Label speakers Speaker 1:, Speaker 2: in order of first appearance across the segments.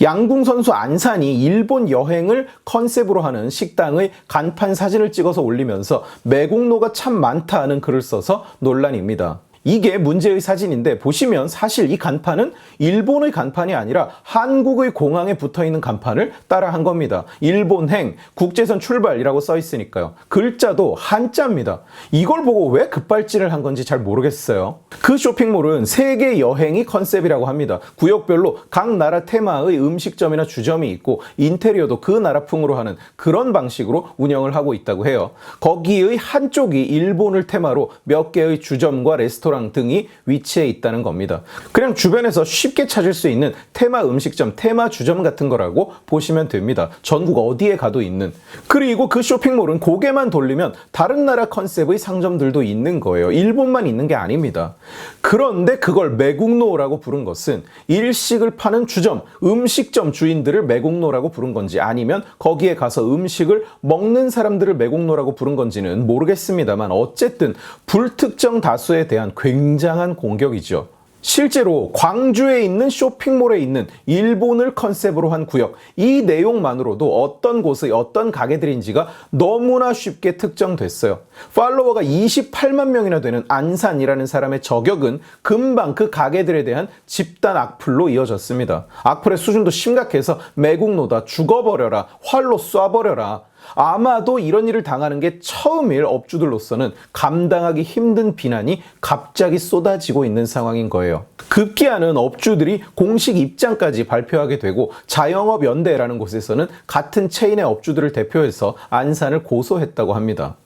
Speaker 1: 양궁 선수 안산이 일본 여행을 컨셉으로 하는 식당의 간판 사진을 찍어서 올리면서 매국노가 참 많다는 글을 써서 논란입니다. 이게 문제의 사진인데 보시면 사실 이 간판은 일본의 간판이 아니라 한국의 공항에 붙어 있는 간판을 따라한 겁니다. 일본행 국제선 출발이라고 써 있으니까요. 글자도 한자입니다. 이걸 보고 왜 급발진을 한 건지 잘 모르겠어요. 그 쇼핑몰은 세계 여행이 컨셉이라고 합니다. 구역별로 각 나라 테마의 음식점이나 주점이 있고 인테리어도 그 나라풍으로 하는 그런 방식으로 운영을 하고 있다고 해요. 거기의 한쪽이 일본을 테마로 몇 개의 주점과 레스토랑 등이 위치해 있다는 겁니다. 그냥 주변에서 쉽게 찾을 수 있는 테마 음식점, 테마 주점 같은 거라고 보시면 됩니다. 전국 어디에 가도 있는. 그리고 그 쇼핑몰은 고개만 돌리면 다른 나라 컨셉의 상점들도 있는 거예요. 일본만 있는 게 아닙니다. 그런데 그걸 매국노라고 부른 것은 일식을 파는 주점, 음식점 주인들을 매국노라고 부른 건지 아니면 거기에 가서 음식을 먹는 사람들을 매국노라고 부른 건지는 모르겠습니다만 어쨌든 불특정 다수에 대한 굉장한 공격이죠. 실제로 광주에 있는 쇼핑몰에 있는 일본을 컨셉으로 한 구역 이 내용만으로도 어떤 곳의 어떤 가게들인지가 너무나 쉽게 특정됐어요. 팔로워가 28만 명이나 되는 안산이라는 사람의 저격은 금방 그 가게들에 대한 집단 악플로 이어졌습니다. 악플의 수준도 심각해서 매국노다 죽어버려라 활로 쏴버려라 아마도 이런 일을 당하는 게 처음일 업주들로서는 감당하기 힘든 비난이 갑자기 쏟아지고 있는 상황인 거예요. 급기야는 업주들이 공식 입장까지 발표하게 되고 자영업 연대라는 곳에서는 같은 체인의 업주들을 대표해서 안산을 고소했다고 합니다.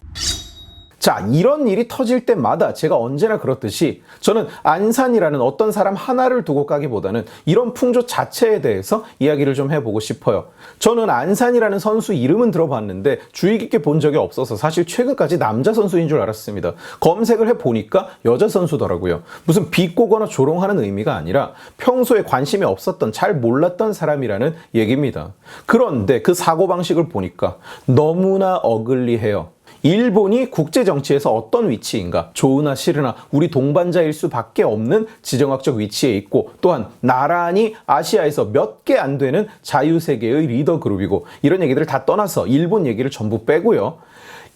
Speaker 1: 자, 이런 일이 터질 때마다 제가 언제나 그렇듯이 저는 안산이라는 어떤 사람 하나를 두고 까기보다는 이런 풍조 자체에 대해서 이야기를 좀 해보고 싶어요. 저는 안산이라는 선수 이름은 들어봤는데 주의 깊게 본 적이 없어서 사실 최근까지 남자 선수인 줄 알았습니다. 검색을 해보니까 여자 선수더라고요. 무슨 비꼬거나 조롱하는 의미가 아니라 평소에 관심이 없었던 잘 몰랐던 사람이라는 얘기입니다. 그런데 그 사고방식을 보니까 너무나 어글리해요. 일본이 국제 정치에서 어떤 위치인가, 좋으나 싫으나 우리 동반자일 수밖에 없는 지정학적 위치에 있고, 또한 나란히 아시아에서 몇 개 안 되는 자유세계의 리더 그룹이고, 이런 얘기들을 다 떠나서 일본 얘기를 전부 빼고요.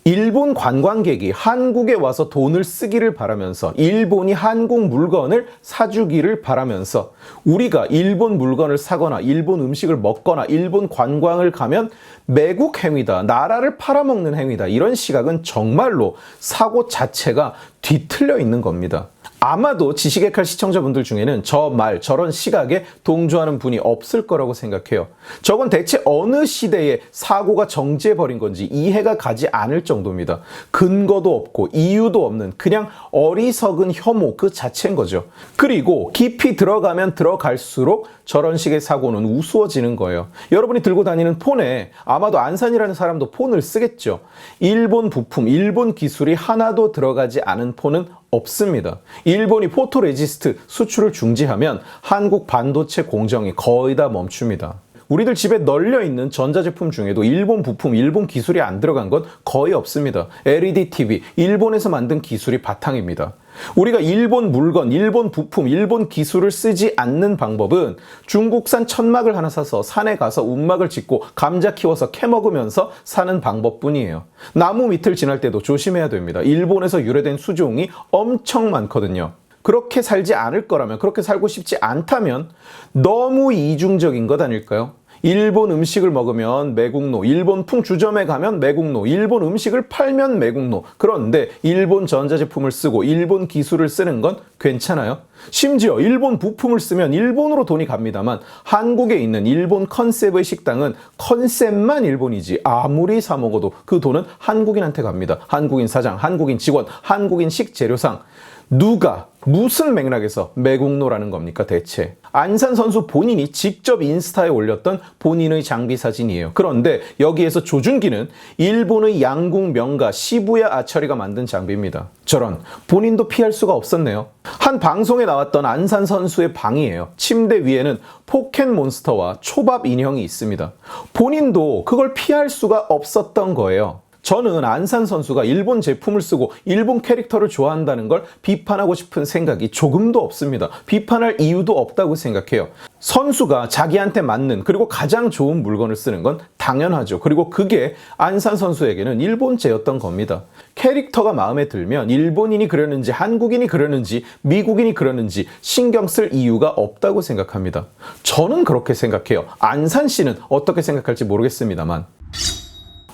Speaker 1: 일본 관광객이 한국에 와서 돈을 쓰기를 바라면서 일본이 한국 물건을 사주기를 바라면서 우리가 일본 물건을 사거나 일본 음식을 먹거나 일본 관광을 가면 매국 행위다, 나라를 팔아먹는 행위다 이런 시각은 정말로 사고 자체가 뒤틀려 있는 겁니다. 아마도 지식의 칼 시청자분들 중에는 저 말, 저런 시각에 동조하는 분이 없을 거라고 생각해요. 저건 대체 어느 시대에 사고가 정지해버린 건지 이해가 가지 않을 정도입니다. 근거도 없고 이유도 없는 그냥 어리석은 혐오 그 자체인 거죠. 그리고 깊이 들어가면 들어갈수록 저런 식의 사고는 우스워지는 거예요. 여러분이 들고 다니는 폰에 아마도 안산이라는 사람도 폰을 쓰겠죠. 일본 부품, 일본 기술이 하나도 들어가지 않은 폰은 없습니다. 일본이 포토레지스트 수출을 중지하면 한국 반도체 공정이 거의 다 멈춥니다. 우리들 집에 널려 있는 전자제품 중에도 일본 부품, 일본 기술이 안 들어간 건 거의 없습니다. LED TV, 일본에서 만든 기술이 바탕입니다. 우리가 일본 물건, 일본 부품, 일본 기술을 쓰지 않는 방법은 중국산 천막을 하나 사서 산에 가서 움막을 짓고 감자 키워서 캐 먹으면서 사는 방법뿐이에요. 나무 밑을 지날 때도 조심해야 됩니다. 일본에서 유래된 수종이 엄청 많거든요. 그렇게 살지 않을 거라면, 그렇게 살고 싶지 않다면 너무 이중적인 것 아닐까요? 일본 음식을 먹으면 매국노, 일본 풍주점에 가면 매국노, 일본 음식을 팔면 매국노. 그런데 일본 전자제품을 쓰고 일본 기술을 쓰는 건 괜찮아요? 심지어 일본 부품을 쓰면 일본으로 돈이 갑니다만 한국에 있는 일본 컨셉의 식당은 컨셉만 일본이지 아무리 사 먹어도 그 돈은 한국인한테 갑니다. 한국인 사장, 한국인 직원, 한국인 식재료상. 누가 무슨 맥락에서 매국노라는 겁니까 대체? 안산 선수 본인이 직접 인스타에 올렸던 본인의 장비 사진이에요. 그런데 여기에서 조준기는 일본의 양궁 명가 시부야 아처리가 만든 장비입니다. 저런 본인도 피할 수가 없었네요. 한 방송에 나왔던 안산 선수의 방이에요. 침대 위에는 포켓 몬스터와 초밥 인형이 있습니다. 본인도 그걸 피할 수가 없었던 거예요. 저는 안산 선수가 일본 제품을 쓰고 일본 캐릭터를 좋아한다는 걸 비판하고 싶은 생각이 조금도 없습니다. 비판할 이유도 없다고 생각해요. 선수가 자기한테 맞는 그리고 가장 좋은 물건을 쓰는 건 당연하죠. 그리고 그게 안산 선수에게는 일본제였던 겁니다. 캐릭터가 마음에 들면 일본인이 그러는지 한국인이 그러는지 미국인이 그러는지 신경 쓸 이유가 없다고 생각합니다. 저는 그렇게 생각해요. 안산 씨는 어떻게 생각할지 모르겠습니다만.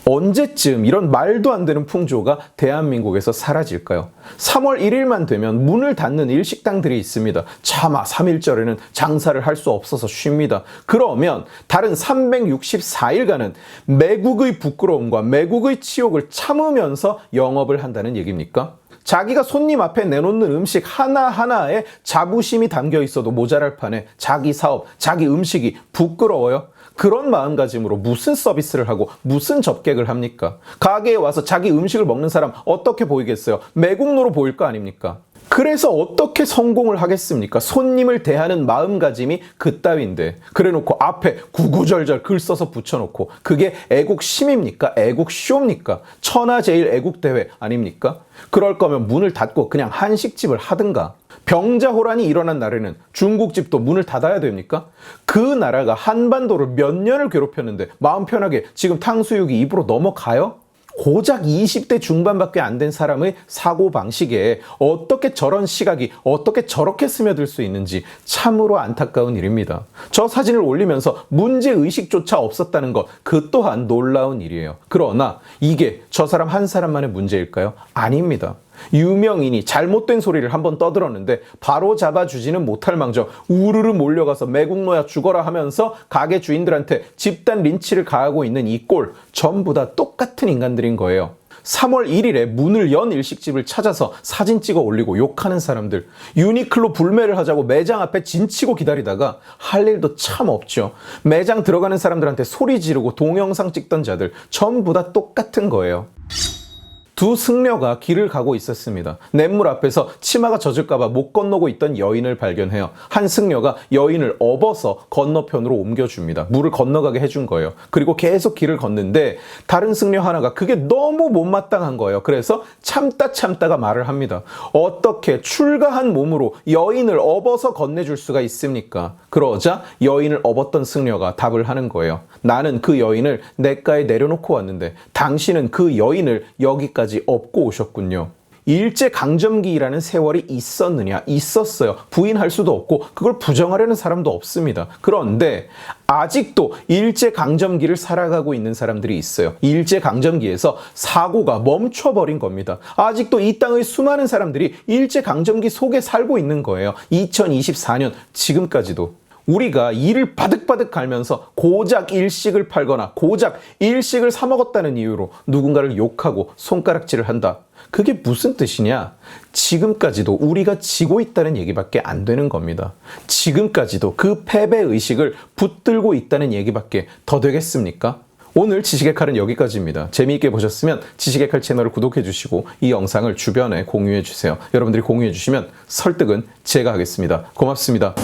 Speaker 1: 언제쯤 이런 말도 안 되는 풍조가 대한민국에서 사라질까요? 3월 1일만 되면 문을 닫는 일식당들이 있습니다. 차마 3일절에는 장사를 할 수 없어서 쉽니다. 그러면 다른 364일간은 매국의 부끄러움과 매국의 치욕을 참으면서 영업을 한다는 얘기입니까? 자기가 손님 앞에 내놓는 음식 하나하나에 자부심이 담겨 있어도 모자랄 판에 자기 사업, 자기 음식이 부끄러워요? 그런 마음가짐으로 무슨 서비스를 하고 무슨 접객을 합니까? 가게에 와서 자기 음식을 먹는 사람 어떻게 보이겠어요? 매국노로 보일 거 아닙니까? 그래서 어떻게 성공을 하겠습니까? 손님을 대하는 마음가짐이 그따위인데 그래놓고 앞에 구구절절 글 써서 붙여놓고 그게 애국심입니까? 애국쇼입니까? 천하제일 애국대회 아닙니까? 그럴 거면 문을 닫고 그냥 한식집을 하든가 병자호란이 일어난 날에는 중국집도 문을 닫아야 됩니까? 그 나라가 한반도를 몇 년을 괴롭혔는데 마음 편하게 지금 탕수육이 입으로 넘어가요? 고작 20대 중반밖에 안 된 사람의 사고 방식에 어떻게 저런 시각이 어떻게 저렇게 스며들 수 있는지 참으로 안타까운 일입니다. 저 사진을 올리면서 문제 의식조차 없었다는 것, 그 또한 놀라운 일이에요. 그러나 이게 저 사람 한 사람만의 문제일까요? 아닙니다. 유명인이 잘못된 소리를 한번 떠들었는데 바로 잡아주지는 못할 망정 우르르 몰려가서 매국노야 죽어라 하면서 가게 주인들한테 집단 린치를 가하고 있는 이 꼴 전부 다 똑같은 인간들인 거예요. 3월 1일에 문을 연 일식집을 찾아서 사진 찍어 올리고 욕하는 사람들, 유니클로 불매를 하자고 매장 앞에 진치고 기다리다가 할 일도 참 없죠. 매장 들어가는 사람들한테 소리 지르고 동영상 찍던 자들 전부 다 똑같은 거예요. 두 승려가 길을 가고 있었습니다. 냇물 앞에서 치마가 젖을까봐 못 건너고 있던 여인을 발견해요. 한 승려가 여인을 업어서 건너편으로 옮겨줍니다. 물을 건너가게 해준 거예요. 그리고 계속 길을 걷는데 다른 승려 하나가 그게 너무 못마땅한 거예요. 그래서 참다 참다가 말을 합니다. 어떻게 출가한 몸으로 여인을 업어서 건네줄 수가 있습니까? 그러자 여인을 업었던 승려가 답을 하는 거예요. 나는 그 여인을 냇가에 내려놓고 왔는데 당신은 그 여인을 여기까지 업고 오셨군요. 일제 강점기라는 세월이 있었느냐? 있었어요. 부인할 수도 없고 그걸 부정하려는 사람도 없습니다. 그런데 아직도 일제 강점기를 살아가고 있는 사람들이 있어요. 일제 강점기에서 사고가 멈춰버린 겁니다. 아직도 이 땅의 수많은 사람들이 일제 강점기 속에 살고 있는 거예요. 2024년 지금까지도. 우리가 이를 바득바득 갈면서 고작 일식을 팔거나 고작 일식을 사 먹었다는 이유로 누군가를 욕하고 손가락질을 한다. 그게 무슨 뜻이냐? 지금까지도 우리가 지고 있다는 얘기밖에 안 되는 겁니다. 지금까지도 그 패배 의식을 붙들고 있다는 얘기밖에 더 되겠습니까? 오늘 지식의 칼은 여기까지입니다. 재미있게 보셨으면 지식의 칼 채널을 구독해 주시고 이 영상을 주변에 공유해 주세요. 여러분들이 공유해 주시면 설득은 제가 하겠습니다. 고맙습니다.